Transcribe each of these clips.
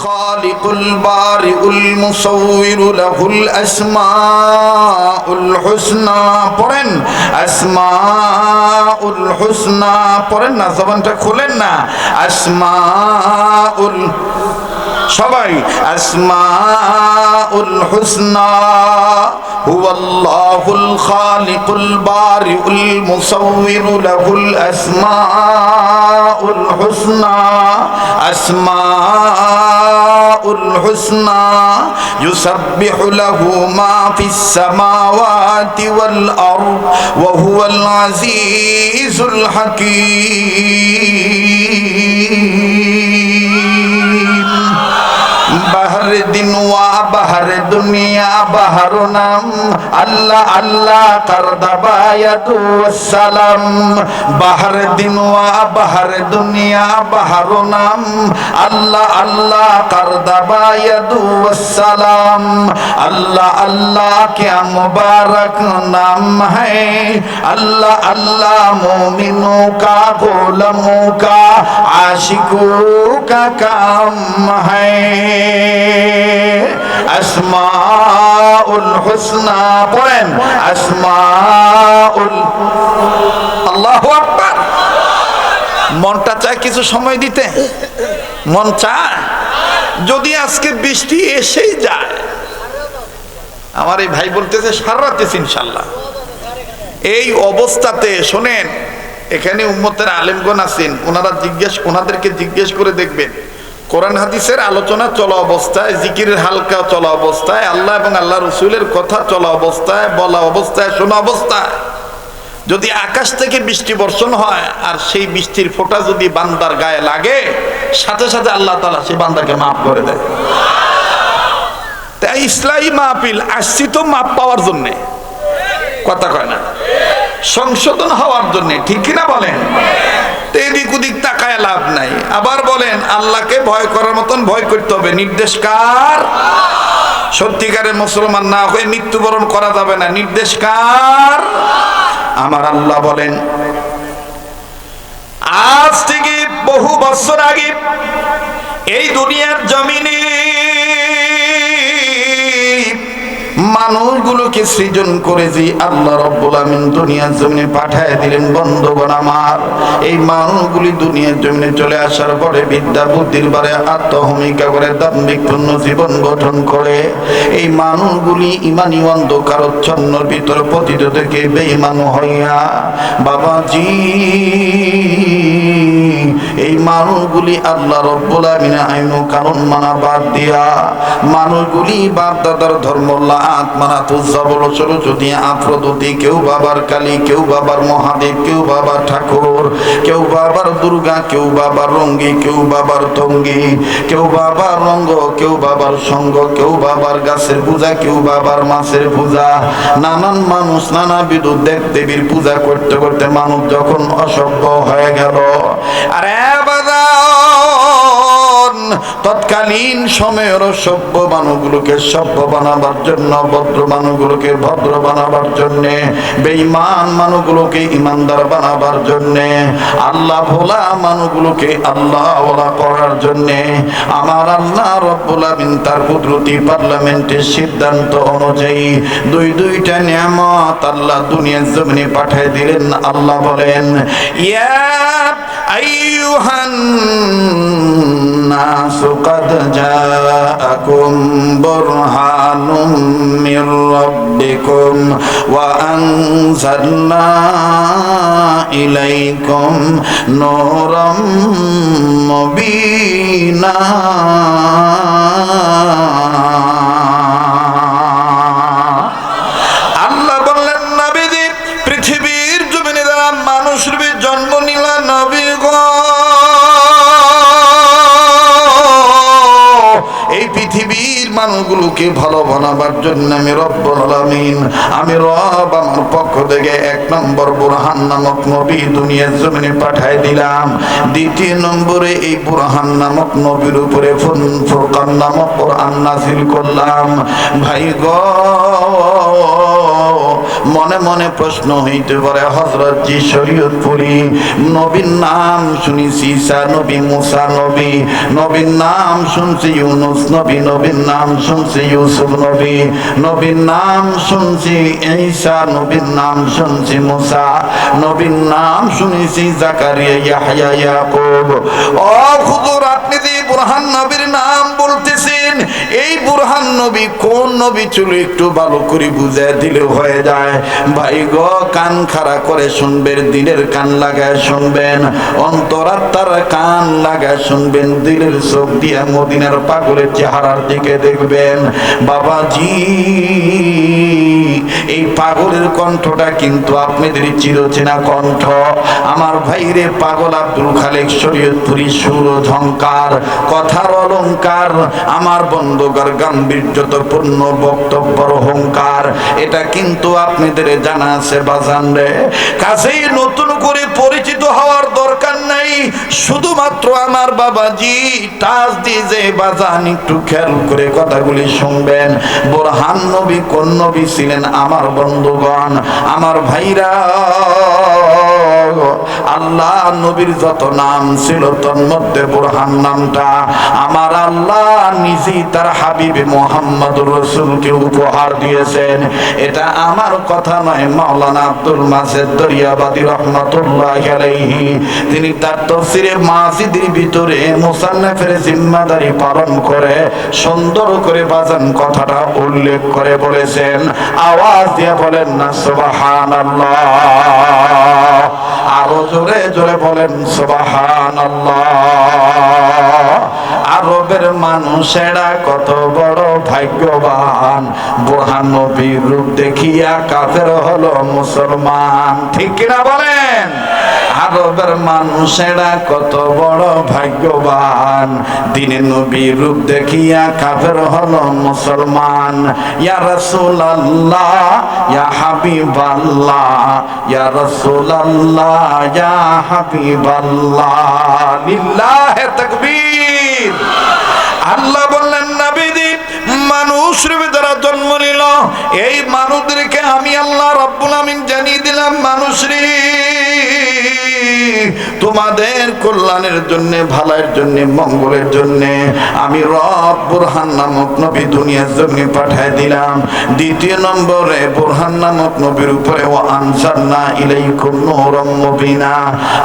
الخالق البارئ المصور له الأسماء الحسنى পড়েন আসমাউল হুসনা পড়েন না জবানটা খোলেন না আসমাউল সবাই আসমাউল হুসনা هو الله الخالق البارئ المصور له الأسماء الحسنى أسماء الحسنى يسبح له ما في السماوات والأرض وهو العزيز الحكيم. بهر دنو বাহার দুনিয়া বাহার নাম আল্লাহ আল্লাহ কার দাবায়াতু সালাম বাহার দিন ওয়া বাহার দুনিয়া বাহার নাম আল্লাহ আল্লাহ কার দাবায়াতু সালাম আল্লাহ আল্লাহ क्या मुबारक नाम है अल्लाह अल्लाह मोमिनों का गोलमों का आशिकों का काम है আসমাউল হুসনা পড়েন। আসমাউল আল্লাহু আকবার। মনটা চায় কিছু সময় দিতে। মন চায় যদি আজকে বৃষ্টি এসেই যায়। আমার এই ভাই বলতেছে সারা রাতেছে ইনশাল্লাহ এই অবস্থাতে শোনেন এখানে উম্মতের আলেমগণ আছেন ওনারা জিজ্ঞেস ওনাদেরকে জিজ্ঞেস করে দেখবেন। কোরআন হাদিসের আলোচনা চলা অবস্থায়, জিকিরের হালকা চলা অবস্থায়, আল্লাহ এবং আল্লাহ রসুলের কথা চলা অবস্থায়, বলা অবস্থায়, শোনা অবস্থায়। যদি আকাশ থেকে বৃষ্টি বর্ষণ হয়, আর সেই বৃষ্টির ফোঁটা যদি বান্দার গায়ে লাগে, সাথে সাথে আল্লাহ তালা সেই বান্দাকে মাফ করে দেয়। তাই ইসলামী মাহফিল আসছি তো মাপ পাওয়ার জন্যে। কথা কয় না। সংশোধন হওয়ার জন্য, ঠিক কিনা বলেন? তো এদিক ওদিক তাকায় লাভ নাই। আবার বলেন, আল্লাহকে ভয় করার মতন ভয় করতে হবে। নির্দেশ কার? সত্যিকারের মুসলমান না হয়ে মৃত্যুবরণ করা যাবে না। নির্দেশ কার? আমার আল্লাহ বলেন, আজ থেকে বহু বছর আগে এই দুনিয়ার জমিনে মানুষগুলোকে সৃজন করে আল্লাহ রব্বুল আমিন দুনিয়ার জমিনে পাঠায় দিলেন, বন্ধুগণ আমার। এই মানুষগুলি দুনিয়ার জমিনে চলে আসার পরে বিদ্যা বুদ্ধির বারে আত্মহমিকা করে দাম্ভিক পূর্ণ জীবন গঠন করে। এই মানুষগুলি ইমানি অন্ধকারচ্ছন্নর ভিতরে পতিত থেকে বেঈমান হইয়া, বাবাজি এই মানুষগুলি আল্লাহ রব্বুল আমিন কানুন মানা বাদ দিয়া মানুষগুলি বাপ দাদার ধর্মল্লা আত্মানা তুজাবল চলো যদি আফ্রদতি কেউ বাবার কালী কেউ বাবার মহাদেব কেউ বাবার ঠাকুর কেউ বাবার দুর্গা কেউ বাবার রঙ্গি কেউ বাবার তঙ্গি কেউ বাবার রঙ্গ কেউ বাবার সঙ্গ কেউ বাবার গাছের পূজা কেউ বাবার মাছের পূজা নানান মানুষ নানা বিদ্যুৎ দেব দেবীর পূজা করতে করতে মানুষ যখন অসভ্য হয়ে গেল আরে বাদান তৎকালীন সময়ের সভ্য মানুষগুলোকে সভ্য বানাবার জন্য, ভদ্র মানুষগুলোকে ভদ্র বানাবার জন্য, বেঈমান মানুষগুলোকে ইমানদার বানাবার জন্য, আল্লাহ ভোলা মানুষগুলোকে আল্লাহ ওলা করার জন্য, আমার আল্লাহ রব্বুল আমিন তার কুদরতি পার্লামেন্টের সিদ্ধান্ত অনুযায়ী দুই দুইটা নিয়ামত আল্লাহ দুনিয়ার জমিনে পাঠিয়ে দিলেন। আল্লাহ বলেন, ইয়া আইয়ুহান الناس قد جاءكم برهان من ربكم وأنزلنا إليكم نورا مبينا এই পৃথিবীর ভালো বানাবার জন্য আমি রব্বুল আলামিন, আমি রব আমার পক্ষ থেকে এক নম্বর বুরহান নামক নবী দুনিয়ার জমিনে পাঠাই দিলাম। দ্বিতীয় নম্বরে এই বুরহান নামক নবীর উপরে ফুরকান নামক কোরআন নাজিল করলাম। ভাই গো, মনে মনে প্রশ্ন হইতে পারে হজরত জি শরীয়তপুরি নবীর নাম শুনিছি ঈসা নবী মুসা নবী, নবীর নাম শুনছি, ইউনুস নবী, নবীর নাম শুনছি। ইউসুফ নবী, নবীর নাম শুনছি ঈসা, নবীর নাম শুনছি মুসা, নবীর নাম শুনেছি জাকারিয়া, ইয়াহইয়া, ইয়াকুব। ও হুজুর, আপনি যে বুরহান নবীর নাম বলতেছেন, এই বুরহান নবী কোন নবী ছিল একটু ভালো করে বুঝে দিলে হয়ে যায়। ভাই গো, কান খাড়া করে শুনবেন, দিলের কান লাগায় শুনবেন, অন্তরাত্মার কান লাগায় শুনবেন, দিলের চোখ দিয়ে মদিনার পাগলের চেহারার দিকে দেখবেন। বাবাজি, এই পাগলের কণ্ঠটা কিন্তু আপনাদের চিরচেনা কণ্ঠ। আমার ভাইরে পাগল আব্দুল খালেক শরীয়তপুরি সুর ঝঙ্কার কথার অলঙ্কার, আমার বন্ধুকার গাম্ভীর্যতপূর্ণ বক্তব্যর অহংকার, এটা কিন্তু আপনাদের জানা আছে বাজান রে। কাছেই নতুন করে পরিচিত হওয়ার দরকার নাই। শুধুমাত্র আমার বাবাজি টাচ দিয়ে যে বাজান একটু খেয়াল করে কথাগুলি শুনবেন। বোরহান নবী কোন নবী ছিলেন আমার বন্ধুগণ? আমার ভাইরা, আল্লাহ নবীর যত নাম ছিল তোর মধ্যে বোরহান নামটা। আমার আল্লাহ নিজেই তার হাবিবে মোহাম্মদ রসুলকে উপহার দিয়েছেন। এটা আমার কথা নয়, মাওলানা আব্দুল মাসেদ দরিয়াবাদী রহমতুল্লাহ তিনি তার তফসিরে মাসিদের ভিতরে মুসান্নাফের জিম্মাদারি পালন করে সুন্দর করে বাজান কথাটা উল্লেখ করে বলেছেন। আওয়াজ দিয়ে বলেন না, সুবহানাল্লাহ। আরও জোরে জোরে বলেন সুবাহান আরবের মানুষেরা কত বড় ভাগ্যবান। নবীর রূপ দেখিয়া কাফের হলো মুসলমান। ঠিক কিনা বলেন? আরবের মানুষেরা কত বড় ভাগ্যবান। দিনে নবীর রূপ দেখিয়া কাফের হল মুসলমান। ইয়া রাসূলুল্লাহ, ইয়া হাবিবাল্লাহ, ইয়া রাসূলুল্লাহ, ইয়া হাবিবাল্লাহ। লিল্লাহে তাকবীর। আল্লাহ বললেন, নবীজি মানুষ রূপে যারা জন্ম নিল। এই মানুষদেরকে আমি আল্লাহ রব্বুল আমিন জানিয়ে দিলাম মানুষ রে তোমাদের কল্যাণের জন্য, ভালার জন্য, মঙ্গলের জন্য আমি রব বুরহান নামক নবী দুনিয়ার জমিনে পাঠায় দিলাম। দ্বিতীয় নম্বরে, বুরহান নামক নবীর উপরে ও আনসারনা ইলাইকুম নূরম মুবিনা।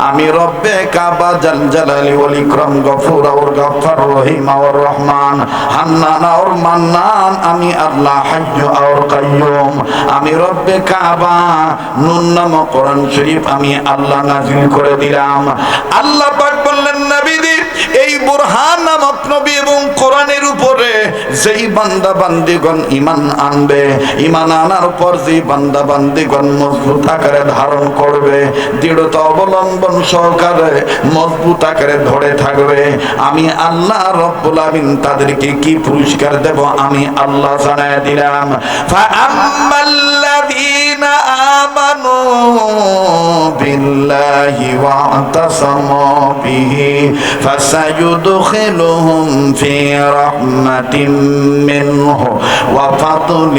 আমি রব্বে কাবা, জাল জালালি ওয়াল ইকরাম, গফুর আর গফফার, রহিম আর রহমান। হান্নান আর মান্নান, আমি আল্লাহ হাজ্য আর কাইয়ুম আমি রব্বে কাবা, নুন নামক কোরআন শরীফ আমি আল্লাহ নাজিল করে দিলাম। আল্লাহ বললেন নবীদি এই বুরহান নামক নবী এবং কোরআনের উপরে যেই বান্দা বান্দিগণ ইমান আনবে ইমান আনার পর যেই বান্দা বান্দিগণ মজবুত আকারে ধারণ করবে, দৃঢ়তা অবলম্বন সহকারে মজবুত আকারে ধরে থাকবে, আমি আল্লাহ রব্বুল আমিন তাদেরকে কি পুরস্কার দেব আমি আল্লাহ জানায় দিলাম। ফাআম্মাল্লাযীনা আমানু الذين آمنوا بالله واعتصموا به فسيدخلهم في رحمة منه وفضل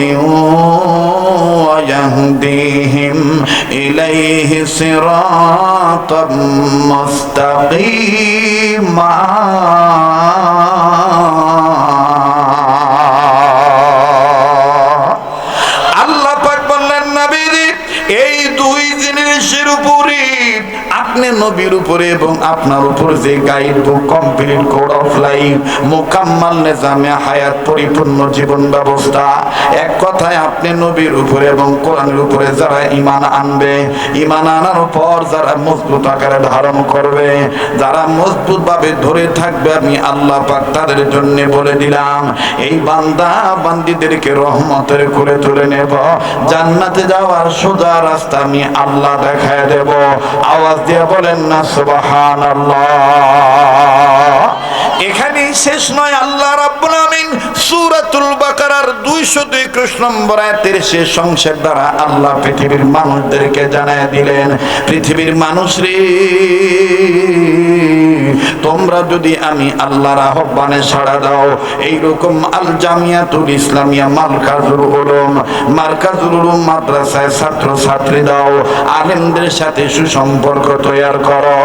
ويهديهم إليه صراطا مستقيما. উপরে আপনি নবীর উপরে এবং আপনার উপর যে guide book complete code of life মোকাম্মাল নিজামে হায়াত পরিপূর্ণ জীবন ব্যবস্থা। এক কথায় আপনি নবীর উপরে এবং কোরআনের উপরে যারা ইমান আনবে ইমান আনার পর যারা মজবুত আকারে ধারণ করবে, যারা মজবুত ভাবে ধরে থাকবে, আমি আল্লাহ পাক তাদের জন্য বলে দিলাম, এই বান্দা বান্দিদেরকে রহমতের করে তুলে নেব। জান্নাতে যাওয়ার সোজা রাস্তা আমি আল্লাহ দেখায় দেব। আওয়াজ দিয়ে বলেন না সুবাহান এখানেই শেষ নয়, আল্লাহ রাব্বুল আমিন সূরাতুল বাকারার 221 নম্বর আয়াতের শেষ অংশের দ্বারা আল্লাহ পৃথিবীর মানুষদেরকে জানায় দিলেন, পৃথিবীর মানুষ রে তোমরা যদি আমি আল্লাহর আহ্বানে সাড়া দাও, এইরকম আল জামিয়াতুল ইসলামিয়া মার্কাজুল উলুম মার্কাজুল উলুম মাদ্রাসায় ছাত্র ছাত্রী দাও, আলেমদের সাথে সুসম্পর্ক তৈরি করো।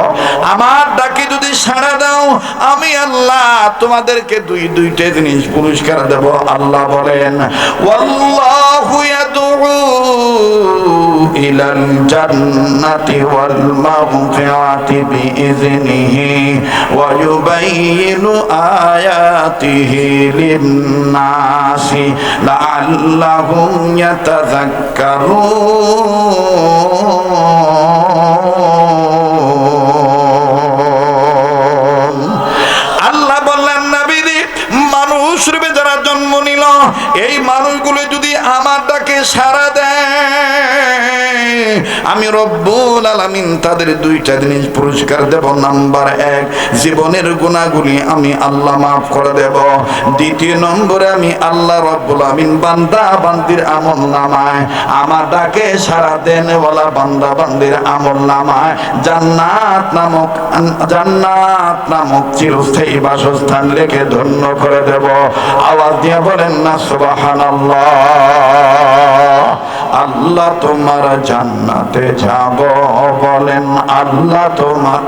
আমার ডাকে যদি সাড়া দাও, আমি আল্লাহ তোমাদেরকে দুই দুইটা জিনিস পুরস্কার দেব। আল্লাহ বলেন, ওয়াল্লাহু ইয়াদউ ইলাল জান্নাতি ওয়াল মাগফিরাতি ইউবাইয়িনু আয়াতিহি লিন-নাসি লাআল্লাহুম ইয়াতাযাক্কারুন আল্লাহ বললেন নাবিদি মানুষ রূপে যারা জন্ম নিল, এই মানুষগুলো যদি আমার ডাকে সাড়া দেয় আমি রব্বুল আলামিন তাদের দুইটা জিনিস পুরস্কার দেব। নাম্বার এক, জীবনের গুণাগুলি আমি আল্লাহ মাফ করে দেব। দ্বিতীয় নম্বরে, আমি আল্লাহ রব্বুল আমিন বান্দা বান্দির আমল নামায়। আমার ডাকে সারা দেন বলা বান্দা বান্দির আমল নামায়। জান্নাত নামক জান্নাত নামক চিরস্থায়ী বাসস্থান লেখে ধন্য করে দেব। আওয়াজ দিয়ে বলেন না, সুবহানাল্লাহ। আল্লাহ তোমার জান্নাতে যাব বলেন আল্লাহ তোমার।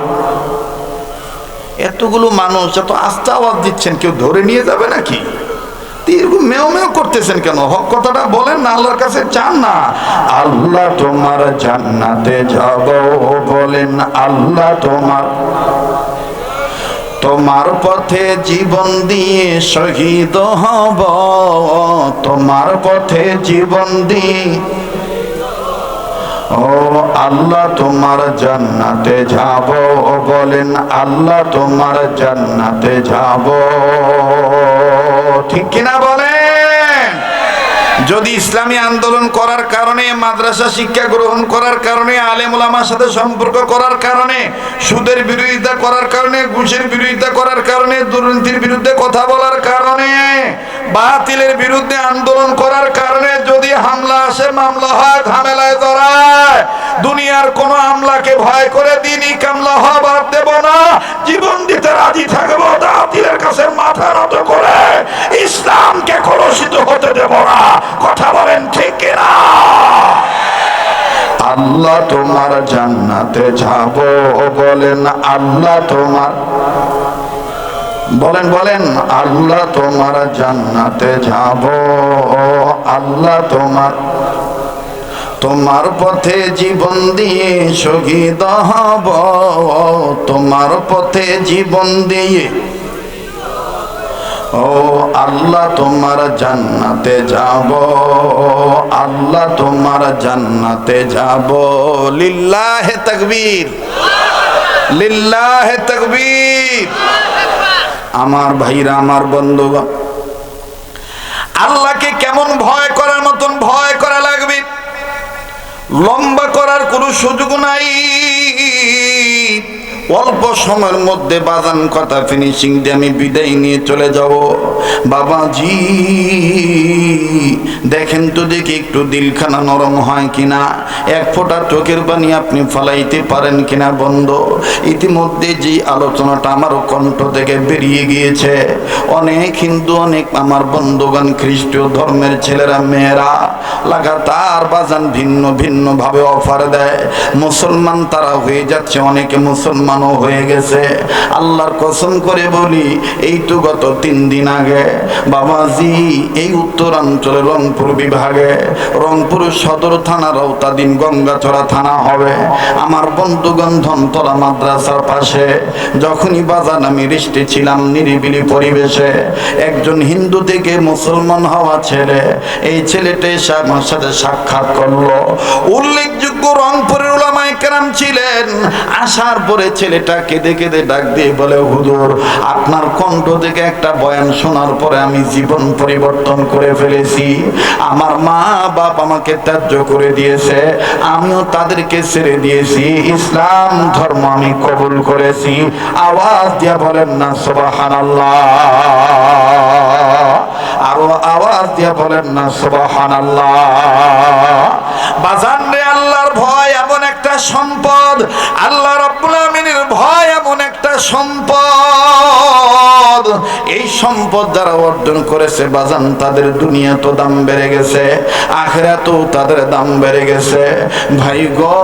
এতগুলো মানুষ এত আস্তে আওয়াজ দিচ্ছেন, কেউ ধরে নিয়ে যাবে নাকি? এরকম মেও মেও করতেছেন কেন? হক কথাটা বলেন না, আল্লাহর কাছে চান না। আল্লাহ তোমার জান্নাতে যাব বলেন আল্লাহ তোমার। তোমার পথে জীবন দিয়ে শহীদ হব, তোমার পথে জীবন দিয়ে। ও আল্লাহ, তোমার জান্নাতে যাব, বলেন আল্লাহ, তোমার জান্নাতে যাব। ঠিক কিনা বলেন? যদি ইসলামী আন্দোলন করার কারণে, মাদ্রাসা শিক্ষা গ্রহণ করার কারণে আলেম ওলামার সাথে সম্পর্ক করার কারণে, সুদের বিরোধিতা করার কারণে, ঘুষের বিরোধিতা করার কারণে, দুর্নীতির বিরুদ্ধে কথা বলার কারণে, বাতিলের বিরুদ্ধে আন্দোলন করার কারণে যদি হামলা আসে, মামলা হয়, ঝামেলায় জড়ায়, দুনিয়ার কোন আমলাকে ভয় করে দিনই কামলা হবার দেব না, জীবন দিতে রাজি থাকব, বাতিলের কাছে মাথা নত করে ইসলামকে কলুষিত হতে দেব না। কথা বলেন ঠিক না আল্লাহ তোমার জান্নাতে যাব বলেন, আল্লাহ তোমার বলেন বলেন, আল্লাহ তোমার জান্নাতে যাব, আল্লাহ তোমার তোমার পথে জীবন দিয়ে শহীদ হব, তোমার পথে জীবন দিয়ে ও আল্লাহ তোমার জান্নাতে যাব, আল্লাহ তোমার জান্নাতে যাব। লিল্লাহে তাকবীর লিল্লাহে তাকবীর। আমার ভাইরা, আমার বন্ধুগণ, আল্লাহকে কেমন ভয় করার মতন ভয় করা লাগবে? লম্বা করার কোনো সুযোগ নাই। অল্প সময়ের মধ্যে বাজান কথা ফিনিশিং দিয়ে আমি বিদায় নিয়ে চলে যাব। বাবাজি, দেখেন তো দেখি একটু দিলখানা নরম হয় কিনা। এক ফোঁটা চোখের পানি আপনি ফালাইতে পারেন কিনা বন্ধ। ইতিমধ্যে যে আলোচনাটা আমারও কণ্ঠ থেকে বেরিয়ে গিয়েছে, অনেক হিন্দু, অনেক আমার বন্ধুগণ খ্রিস্টীয় ধর্মের ছেলেরা, মেয়েরা লাগাতার বাজান ভিন্ন ভিন্নভাবে অফার দেয়। মুসলমান তারা হয়ে যাচ্ছে, অনেকে মুসলমানও হয়ে গেছে। আল্লাহর কসম করে বলি এই তো গত তিন দিন আগে বাবাজি এই উত্তরাঞ্চলে রংপুর বিভাগে, রংপুর সদর থানার আওতাধীন গঙ্গাচড়া থানা হবে। আমার বন্ধুগণ ধনতলা মাদ্রাসার পাশে, যখনই বাজার আমি রেস্টে ছিলাম নিরিবিলি পরিবেশে, একজন হিন্দু থেকে মুসলমান হওয়া ছেলে, এই ছেলেটা এসে আমার সাথে সাক্ষাৎ করল। উল্লেখযোগ্য রংপুরের ওলামায় কেরাম ছিলেন। আসার পরে ছেলেটা কেঁদে কেঁদে ডাক দিয়ে বলে, হুজুর, আপনার কণ্ঠ থেকে একটা বয়ান শোনার পরে আমি জীবন পরিবর্তন করে ফেলেছি। আমার মা বাপ আমাকে ত্যায্য করে দিয়েছে, আমিও তাদেরকে ছেড়ে দিয়েছি। ইসলাম ধর্ম আমি কবুল করেছি। আওয়াজ দিয়া বলেন, না, সুবহানাল্লাহ। আরও আওয়াজ দিয়া বলেন, না, সুবহানাল্লাহ। বাজান রে, আল্লাহর ভয় এমন একটা সম্পদ, আল্লাহ রাব্বুল ভয় এমন একটা সম্পদ। এই সম্পদ যারা অর্জন করেছে, বাজান তাদের দুনিয়া তো দাম বেড়ে গেছে, আখেরাতেও তাদের দাম বেড়ে গেছে। ভাই গো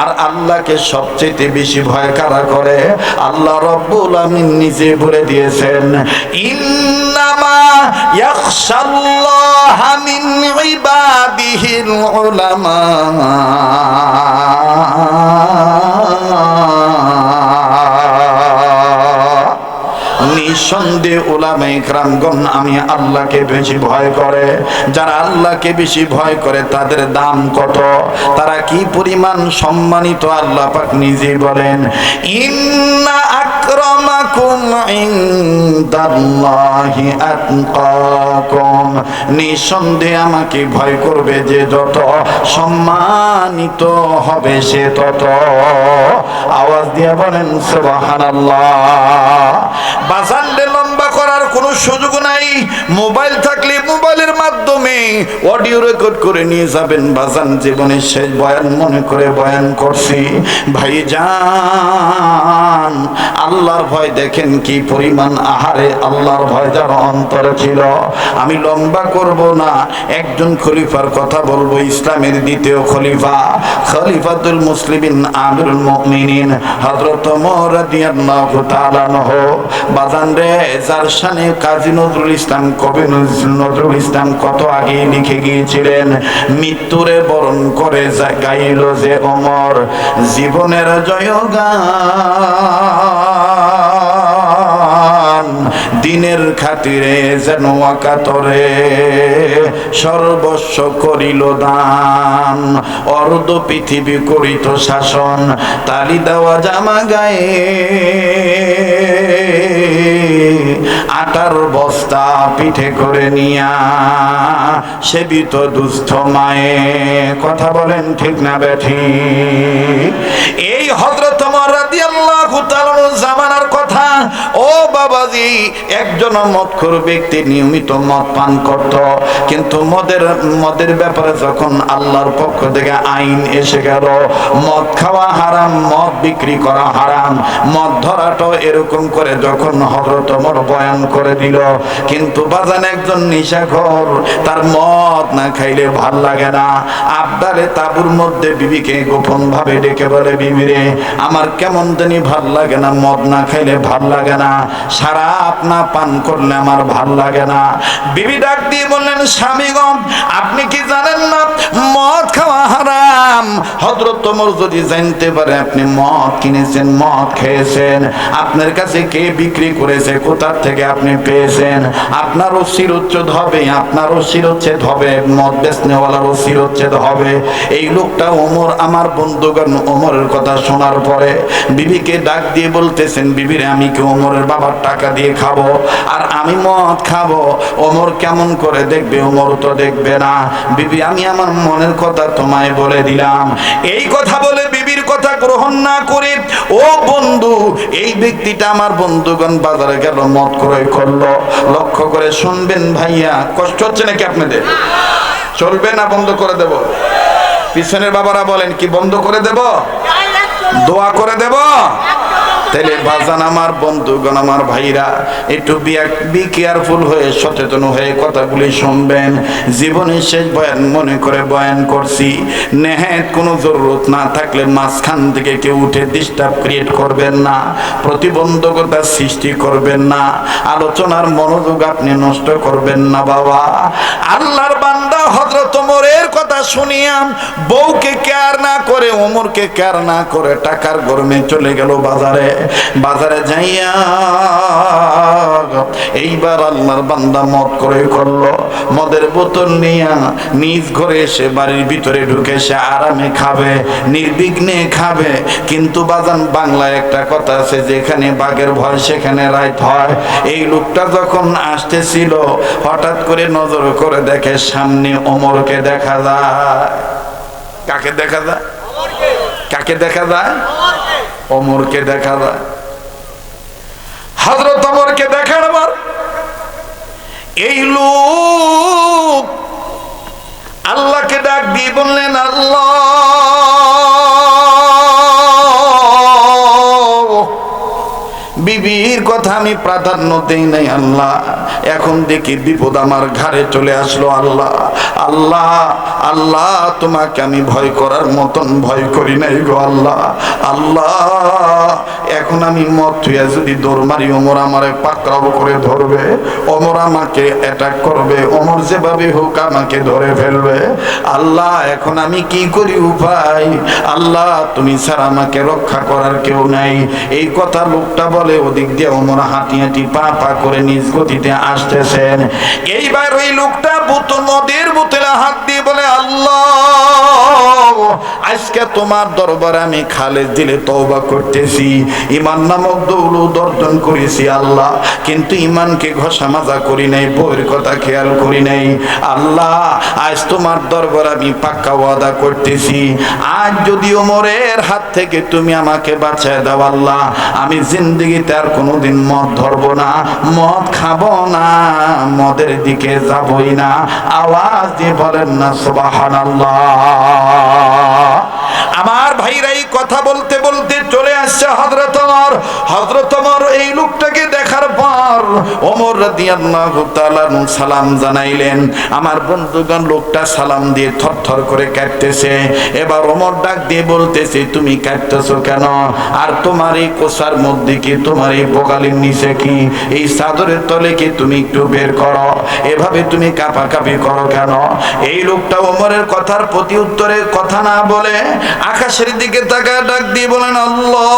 আর আল্লাহকে সবচেয়ে বেশি ভয় কারা করে? আল্লাহ রব্বুল আমিন নিজে বলে দিয়েছেন, ইন্নামা ইয়াখশাল্লাহ মিন ইবাদিহিল উলামা। নিঃসন্দেহে ওলামে ক্রামগণ আমি আল্লাহকে বেশি ভয় করে। যারা আল্লাহকে বেশি ভয় করে, তাদের দাম কত? তারা কি পরিমাণ সম্মানিত? আল্লাহ পাক নিজে বলেন, ইন্না আক্রমাকুম ইনদাল্লাহি আতকাকুম। নিঃসন্দেহে আমাকে ভয় করবে যে যত সম্মানিত হবে সে তত। আওয়াজ দিয়ে বলেন, সুবহানাল্লাহ। বাজানলে লম্বা করার কোনো সুযোগ নাই। মোবাইল থাকলে মোবাইলের মাধ্যমে অডিও রেকর্ড করে নিয়ে যাবেন বাজান জীবনের শেষ বয়ান মনে করে বয়ান করছি। ভাই যান আল্লাহর ভয় দেখেন কি পরিমাণ আহারে, আল্লাহর ভয় যার অন্তরে ছিল। আমি লম্বা করব না, একজন খলিফার কথা বলব, ইসলামের দ্বিতীয় খলিফা, খলিফাতুল মুসলিমিন আমিরুল মুমিনিন, হযরত কাজী নজরুল ইসলাম, কবি নজরুল ইসলাম কত আগে লিখে গিয়েছিলেন মৃত্যুরে বরণ করে গাইল যে অমর জীবনের জয়গান। দিনের খাতিরে যেন আকাতরে সর্বস্ব করিল দান। অর্ধ পৃথিবী করিত শাসন, তালি দেওয়া জামা গায়ে। আটার বস্তা পিঠে করে নিয়া সেবিত দুস্থ মায়ে। কথা বলেন ঠিক না ব্যাঠি এই হজরত জামানার ও বাবাজি, একজন মদখোর ব্যক্তি নিয়মিত মদ পান করত। কিন্তু মদের মদের ব্যাপারে যখন আল্লাহর পক্ষ থেকে আইন এসে গেল, মদ খাওয়া হারাম, মদ বিক্রি করা হারাম, মদ ধরাটাও এরকম করে যখন হজরত ওমর বয়ান করে দিল, কিন্তু বাজান একজন নিশাখর, তার মদ না খাইলে ভালো লাগে না। আবদারে তাবুর মধ্যে বিবিকে গোপন ভাবে ডেকে বলে বিবিরে আমার কেমন জানি ভালো লাগে না, মদ না খাইলে ভালো লাগে না। সারা আপনা পান করলে আমার ভালো লাগে না। বিবি ডাক দিয়ে বললেন, স্বামীগণ, আপনি কি জানেন না, মদ খাওয়া হারাম? হজরত তোমর যদি জানতে পারে, আপনি মদ কিনেছেন, মদ খেয়েছেন। আপনার কাছে কে বিক্রি করেছে কোথার থেকে আপনি পেয়েছেন? আপনারও শিরোচ্ছেদ হবে আপনারও শিরোচ্ছেদ হবে, মদ বেচনেওয়ালারও শিরোচ্ছেদ হবে। এই লোকটা ওমর, আমার বন্ধুগণ ওমরের কথা শোনার পরে বিবিকে ডাক দিয়ে বলতেছেন, বিবিরে, আমি কি ওমরের বাবার টাকা দিয়ে খাব, আর আমি মদ খাব। ওমর কেমন করে দেখবে? ওমর তো দেখবে না। বিবি, আমি আমার মনের কথা তোমায় বলে দিলাম। এই কথা বলে বিবির কথা গ্রহণ না করে, ও বন্ধু, এই ব্যক্তিটা আমার বন্ধুগণ বাজারে গেল, মদ ক্রয় করল। লক্ষ্য করে শুনবেন ভাইয়া, কষ্ট হচ্ছে নাকি আপনাদের? চলবে না বন্ধ করে দেব? পিছনের বাবারা বলেন, কি বন্ধ করে দেব? দোয়া করে দেব? তাহলে বাজান আমার বন্ধুগণ, আমার ভাইরা, একটু বি কেয়ারফুল হয়ে সচেতন হয়ে কথাগুলি শুনবেন। জীবনের শেষ বয়ান মনে করে বয়ান করছি। নেহেত কোনো জরুরত না থাকলে মাঝখান থেকে কেউ উঠে ডিস্টার্ব ক্রিয়েট করবেন না, প্রতিবন্ধকতা সৃষ্টি করবেন না, আলোচনার মনোযোগ আপনি নষ্ট করবেন না বাবা। আল্লাহর বান্দা হজরত ওমরের কথা শুনিয়াম, বউকে কেয়ার না করে, ওমরকে কেয়ার না করে টাকার গরমে চলে গেল বাজারে। বাজারে যাইয়া এইবার আল্লাহর বান্দা মদ করে করল। মদের বোতল নিয়া নিজ ঘরে এসে বাড়ির ভিতরে ঢুকে সে আরামে খাবে, নির্বিঘ্নে খাবে। কিন্তু বাজান, বাংলায় একটা কথা আছে, যেখানে বাঘের ভয় সেখানে রাইত হয়। এই লোকটা যখন আসতেছিল, হঠাৎ করে নজর করে দেখে সামনে ওমরকে দেখা যায়। কাকে দেখা যায়? কাকে দেখা যায়? ওমরকে দেখা যায়। হজরত অমরকে দেখার পর এই লোক আল্লাহকে ডাক দিয়ে বললেন, আল্লাহ। বিবির কথা আমি প্রাধান্য দেই নাই আল্লাহ। এখন দেখি বিপদ আমার ঘাড়ে চলে আসলো আল্লাহ। আল্লাহ আল্লাহ, তোমাকে আমি ভয় করার মতন ভয় করি নাই গো আল্লাহ। আল্লাহ, এখন আমি মত থুয়া যদি দৌড় মারি, ওমর আমারে পাকড়াও করে ধরবে। ওমর আমাকে অ্যাটাক করবে। ওমর যেভাবে হোক আমাকে ধরে ফেলবে। আল্লাহ, এখন আমি কি করি উপায়? আল্লাহ, তুমি ছাড়া আমাকে রক্ষা করার কেউ নাই। এই কথা লোকটা বলে ওদিক দিয়ে ওমর হাঁটি হাঁটি পা পা করে নিজ গতিতে আসতেছেন। এইবার ওই লোকটা বুত নদীর বুতলে হাত দিয়ে বলে, আল্লাহ! আজকে তোমার দরবারে আমি খালে দিলে তওবা করতেছি। ইমান নামক দৌলত অর্জন করেছি আল্লাহ। কিন্তু ইমানকে ঘষা মাজা করি নাই, বইয়ের কথা খেয়াল করি নাই। আল্লাহ, আজ তোমার দরবার আমি পাক্কা ওয়াদা করতেছি। আজ যদি ওমরের হাত থেকে তুমি আমাকে বাঁচায় দাও আল্লাহ, আমি জিন্দগিতে আর কোনোদিন মদ ধরবো না, মদ খাব না, মদের দিকে যাবই না। আওয়াজ দিয়ে বলেন না সুবাহান আমার ভাইরাই কথা বলতে বলতে আসছে হজরত অমর হজরত অমর এই লোকটাকে দেখার পর ওমর রাদিয়াল্লাহু তাআলা সালাম জানাইলেন। আমার বন্ধুগণ, লোকটা সালাম দিয়ে থরথর করে কাটতেছে এবার ওমর ডাক দিয়ে বলতেছে, তুমি কাটতেছো কেন? আর তোমার এই কোষার মধ্যে কি, তোমার এই বোগালির নিচে কি? এই চাদরের তলে কি তুমি একটু বের করো? এভাবে তুমি কাপাকাপি করো কেন? এই লোকটা ওমরের কথার প্রতি উত্তরে কথা না বলে আকাশের দিকে তাকায় ডাক দিয়ে বলেন, আল্লাহ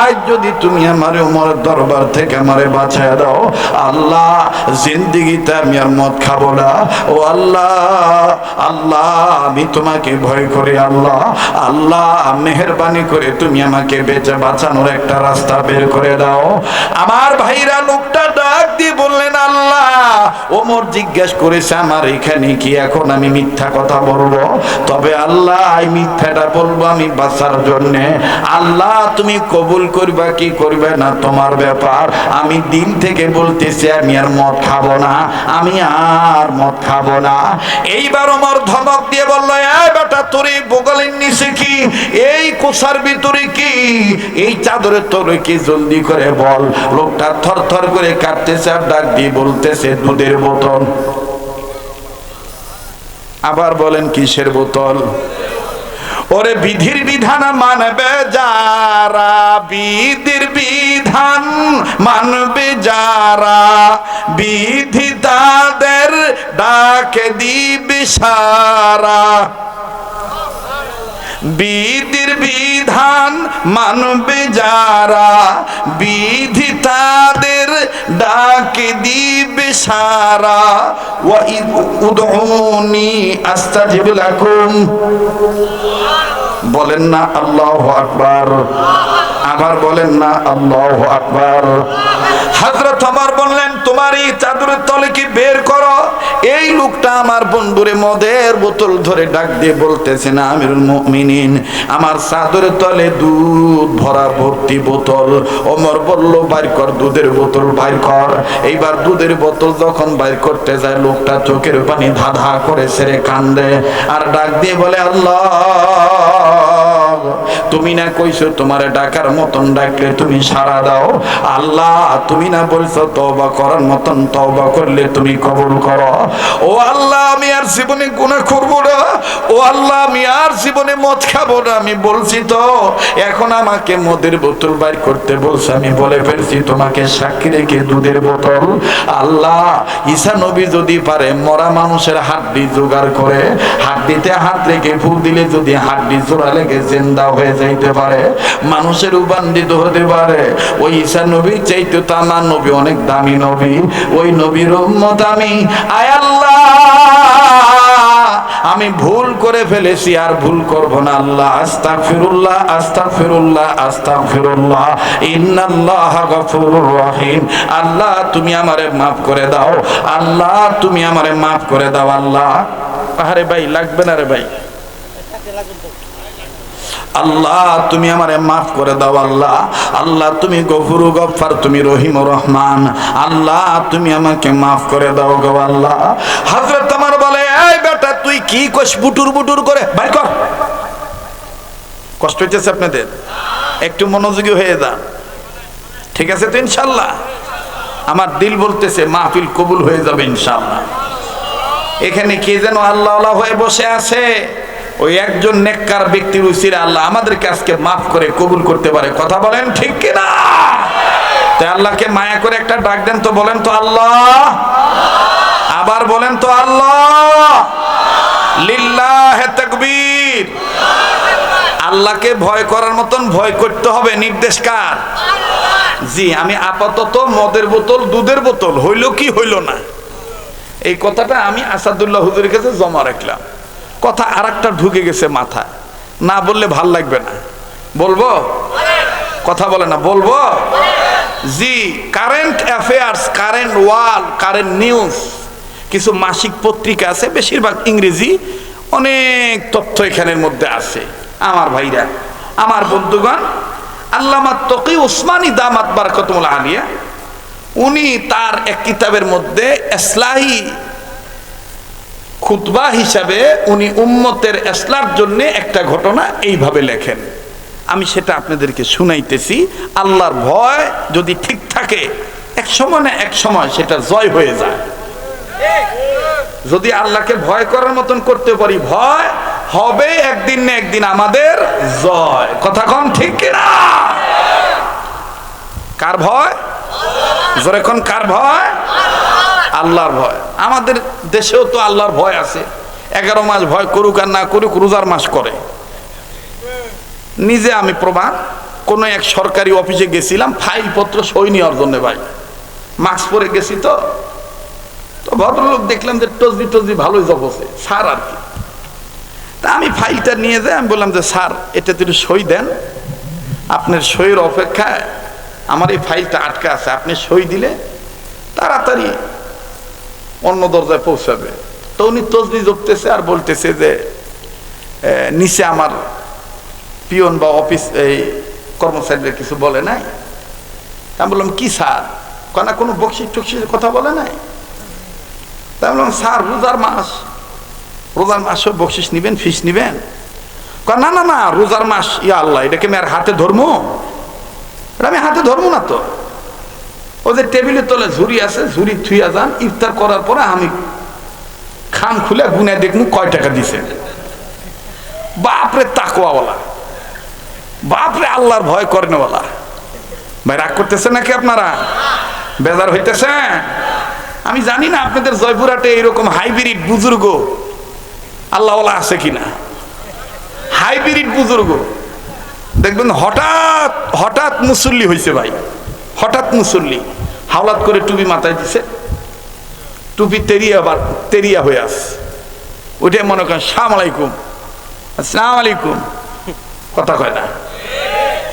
আজ যদি তুমি আমার উমরের দরবার থেকে আমারে বাঁচায় দাও, আল্লাহ, জিন্দিগিতে আমি আর মদ খাব না। ও আল্লাহ আল্লাহ, আমি তোমাকে ভয় করি, আল্লাহ আল্লাহ, মেহরবানি করে তুমি আমাকে বেঁচে বাঁচানোর একটা রাস্তা বের করে দাও। আমার ভাইরা লোকটা ডাক দিয়ে বললেন, আল্লাহ ওমর জিজ্ঞেস করেছে, আমার এখানে কি এখন আমি মিথ্যা কথা বলব? তবে আল্লাহ মিথ্যাটা বলব আমি বাঁচার জন্য। আল্লাহ, তুমি কবুল করবা, কি করবে না তোমার ব্যাপার? আমি দিন থেকে বলতেছি, আমি আর মদ খাব না, আমি আর মদ খাব না। এইবার আমার ধমক দিয়ে বলল, এই বেটা, তোর বোগালের নিচে কি? এই কোষার ভিতরে কি? এই চাদরের তোরে কি জলদি করে বল? লোকটা থর থর করে কাটতেছে আর ডাক দিয়ে বলতেছে, দুধের বোতল। আবার বলেন, কিসের বোতল? ওরে বিধির বিধান মানবে যারা বিধির বিধান মানবে যারা বিধি তাদের ডাকে দিবে সারা। বিধির বিধান মানবে যারা বিধি তাদের ডাকে দিবে সারা। ওয়া উদউনি আস্তাজিব লাকুম। বলেন না আল্লাহ আকবার। আবার বলেন না আল্লাহ আকবার। হযরত ওমর বললেন, তোমার এই চাদরের তলে কি বের করো? এই লোকটা আমার বন্ধুরে মদের বোতল ধরে ডাক দিয়ে বলতেছে, না, আমিরুল মুমিনিন, আমার চাদরের তলে দুধ ভরা ভর্তি বোতল। ওমর বলল, বাইর কর, দুধের বোতল বাইর কর। এইবার দুধের বোতল যখন বাইর করতে যায়, লোকটা চোখের পানি ধাঁধা করে সেরে কান্দে আর ডাক দিয়ে বলে, আল্লাহ তুমি না কইছো তোমারে ডাকার মতন ডাকলে তুমি সাড়া দাও। আল্লাহ, তুমি না বলছো তওবা করার মতন তওবা করলে তুমি কবুল করো। ও আল্লাহ, আমি আর জীবনে গুনাহ করব না। ও আল্লাহ, আমি আর জীবনে মদ খাব না। আমি বলছি তো, এখন আমাকে মদের বোতল বাইর করতে বলছে, আমি বলে ফেলছি, তোমাকে সাক্ষী রেখে দুধের বোতল। আল্লাহ, ঈসা নবী যদি পারে, মরা মানুষের হাড্ডি জোগাড় করে, হাড্ডিতে হাত রেখে ফুল দিলে যদি হাড্ডি জোড়া লেগে জেন্দা হয়ে যাইতে পারে, মানুষের উবান্ডিত হতে পারে। ওই ঈসা নবীর চাইতে তো আমার নবী অনেক দামি নবী। ওই নবীর উম্মত আমি। আয় আল্লাহ! আমি ভুল করে ফেলেছি, আর ভুল করব না আল্লাহ। আস্তাগফিরুল্লাহ আস্তাগফিরুল্লাহ আস্তাগফিরুল্লাহ। ইন্নাল্লাহ গফুরুর রহিম। আল্লাহ, তুমি আমারে মাফ করে দাও। আল্লাহ, তুমি আমারে মাফ করে দাও, আল্লাহ। আরে ভাই, লাগবে না রে ভাই? আল্লাহ, তুমি আমারে মাফ করে দাও, আল্লাহ। আল্লাহ, তুমি গফুরু গফার তুমি রহিম রহমান। আল্লাহ, তুমি আমাকে মাফ করে দাও গো, আল্লাহ। হযরত আমার বলে, এই বেটা, তুই কি কস বুটুর বুটুর করে? বাইর কর। কষ্ট হইতেছে আপনাদের? একটু মনোযোগী হয়ে যান। ঠিক আছে তো, ইনশাল্লাহ? আমার দিল বলতেছে, মাহফিল কবুল হয়ে যাবে, ইনশাল্লাহ। এখানে কে যেন আল্লাহ আল্লাহ হয়ে বসে আছে? ওই একজন নেককার ব্যক্তির উচিরা আল্লাহ আমাদেরকে আজকে মাফ করে কবুল করতে পারে। কথা বলেন ঠিক কিনা? তাই আল্লাহকে মায়া করে একটা ডাক দেন তো বলেন তো আল্লাহ। আবার বলেন তো আল্লাহ। লিল্লাহ তাকবীর। আল্লাহকে ভয় করার মতন ভয় করতে হবে, নির্দেশ কার? জি, আমি আপাতত মদের বোতল, দুধের বোতল, হইল কি হইল না? এই কথাটা আমি আসাদুল্লাহ হুজুরের কাছে জমা রাখলাম। কথা আর ঢুকে গেছে মাথায়। না বললে ভালো লাগবে না। বলব? কথা বলে না। বলব? জি current affairs current world current news কিছু মাসিক পত্রিকা আছে, বেশিরভাগ ইংরেজি। অনেক তথ্য এখানের মধ্যে আছে। আমার ভাইরা, আমার বন্ধুগণ, আল্লামা তকি ওসমানী দামাত বারকতমুল আলিয়া, উনি তার এক কিতাবের মধ্যে এসলাহি খুতবা হিসাবে উনি উম্মতের এসলার জন্য একটা ঘটনা এইভাবে লেখেন। আমি সেটা আপনাদেরকে শুনাইতেছি, আল্লাহর ভয় যদি ঠিক থাকে, এক সময় না এক সময় সেটা জয় হয়ে যায়। যদি আল্লাহকে ভয় করার মতন করতে পারি, ভয় হবে একদিন না একদিন আমাদের জয়। কথা কম ঠিক কিনা কার ভয়? কোন কার ভয়? আল্লাহর ভয়। আমাদের দেশেও তো আল্লাহর ভয় আছে। এগারো মাস ভয় করুক আর না করুক, রোজার মাস করে। নিজে আমি প্রমাণ, কোনো এক সরকারি অফিসে গেছিলাম, ফাইলপত্র সই নেওয়ার জন্য ভাই। মাস্ক পরে গেছি তো। তো ভদ্রলোক দেখলাম যে টসবি টসবি ভালোই জবছে স্যার আর কি। তা আমি ফাইলটা নিয়ে যাই, আমি বললাম যে, স্যার, এটা একটু সই দেন, আপনার সইয়ের অপেক্ষায় আমার এই ফাইলটা আটকে আছে, আপনি সই দিলে তাড়াতাড়ি অন্য দরজায় পৌঁছাবে। তো উনি তসবি জপতেছে আর বলতেছে যে নিচে আমার পিয়ন বা অফিস, এই কর্মচারীদের কিছু বলে নাই? আমি বললাম, কি স্যার? কেনা কোনো বকশিস টকশিসের কথা বলে নাই? তা বললাম, স্যার, রোজার মাস। রোজার মাসও বকশিস নিবেন, ফিস নিবেন? না না না, রোজার মাস, ইয়া আল্লাহ, এটাকে আমি আর হাতে ধরবো এটা আমি হাতে ধরবো না তো। ওদের টেবিলের তলে ঝুড়ি আছে, ঝুড়ি থুইয়া যান, ইফতার করার পরে আমি খান খুলে গুনে দেখমু কয় টাকা দিছে। বাপরে তাকুয়াওয়ালা বাপরে আল্লাহর ভয় করেনওয়ালা। ভাই, রাগ করতেছে নাকি আপনারা? বেজার হইতেছে? আমি জানি না আপনাদের জয়পুরহাটে এইরকম হাইব্রিড বুজুর্গ আল্লাহওয়ালা আছে কিনা। হাইব্রিড বুজুর্গ। দেখবেন হঠাৎ হঠাৎ মুসল্লি হয়েছে ভাই। হঠাৎ মুসল্লি হাওলাত করে টুপি মাথায় দিছে। টুপি তেরিয়া আবার তেরিয়া হয়ে আস ওইটাই মনে করেন, সালাম আলাইকুম। আসসালাম আলাইকুম। কথা কয় না।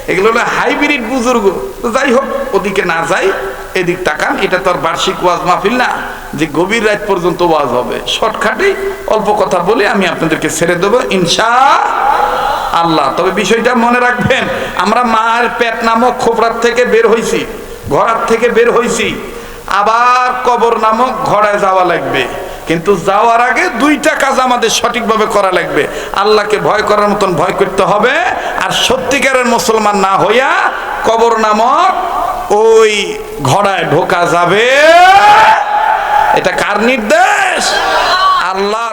এগুলো হলো হাইব্রিড বুজুর্গ। যাই হোক, ওদিকে না যাই, এদিক তাকান। এটা তো আর বার্ষিক ওয়াজ মাহফিল না। যে গভীর রাত পর্যন্ত ওয়াজ হবে। শর্টকাটে অল্প কথা বলে আমি আপনাদেরকে ছেড়ে দেবো। ইনশা আল্লাহ। তবে বিষয়টা মনে রাখবেন, আমরা মায়ের পেট নামক খোপড়ার থেকে বের হইছি ঘরার থেকে বের হইছি। আবার কবর নামক ঘরে যাওয়া লাগবে। কিন্তু যাওয়ার আগে দুইটা কাজ আমাদের সঠিকভাবে করা লাগবে। আল্লাহকে ভয় করার মতন ভয় করতে হবে, আর সত্যিকারের মুসলমান না হইয়া কবর নামক ওই ঘোড়ায় ঢোকা যাবে। এটা কার নির্দেশ? আল্লাহ